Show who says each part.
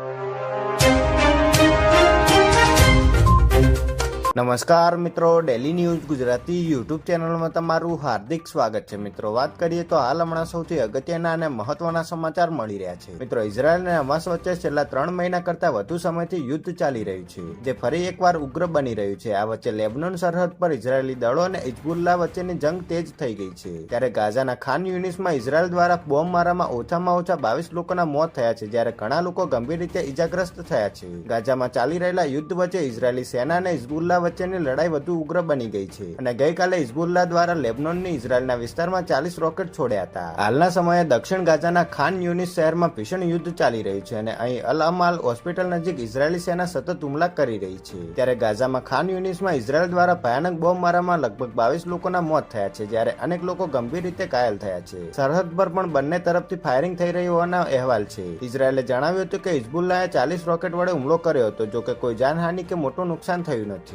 Speaker 1: you. નમસ્કાર મિત્રો daily news Gujarati YouTube ચેનલમાં તમારું હાર્દિક સ્વાગત છે. મિત્રો, વાત કરીએ તો હાલ હમણાં સૌથી અગત્યના અને મહત્વના સમાચાર મળી રહ્યા છે. મિત્રો, ઇઝરાયલ અને હમાસ વચ્ચે છેલ્લા ત્રણ મહિના કરતા વધુ સમયથી યુદ્ધ ચાલી રહ્યું છે, જે ફરી એકવાર ઉગ્ર બની રહ્યું છે. આ વચ્ચે લેબનોન સરહદ પર ઇઝરાયેલી દળો અને ઇજબુલ્લા વચ્ચેની જંગ તેજ થઈ ગઈ છે. ત્યારે ગાઝાના ખાન યુનિસમાં ઇઝરાયલ દ્વારા બોમ્બ મારામાં ઓછામાં ઓછા બાવીસ લોકોના મોત થયા છે, જ્યારે ઘણા લોકો ગંભીર રીતે ઇજાગ્રસ્ત થયા છે. ગાઝામાં ચાલી રહેલા યુદ્ધ વચ્ચે ઇઝરાયેલી સેના અને ઇઝબુલ્લા વચ્ચેની લડાઈ વધુ ઉગ્ર બની ગઈ છે અને ગઈકાલે ઇઝબુલ્લા દ્વારા લેબનોનની ઇઝરાયલના વિસ્તારમાં ચાલીસ રોકેટ છોડ્યા હતા. હાલના સમયે દક્ષિણ ગાઝાના ખાન યુનિસ શહેરમાં ભીષણ યુદ્ધ ચાલી રહ્યું છે અને અહીં અલ અમાલ હોસ્પિટલ નજીક ઇઝરાયેલી સેના સતત હુમલા કરી રહી છે. ત્યારે ગાઝામાં ખાન યુનિસમાં ઇઝરાયલ દ્વારા ભયાનક બોમ્બમારામાં લગભગ બાવીસ લોકોના મોત થયા છે, જ્યારે અનેક લોકો ગંભીર રીતે ઘાયલ થયા છે. સરહદ પર પણ બંને તરફથી ફાયરિંગ થઈ રહ્યું હોવાના અહેવાલ છે. ઇઝરાયેલે જણાવ્યું હતું કે હિઝબુલ્લાએ ચાલીસ રોકેટ વડે હુમલો કર્યો હતો, જો કે કોઈ જાનહાનિ કે મોટું નુકસાન થયું નથી.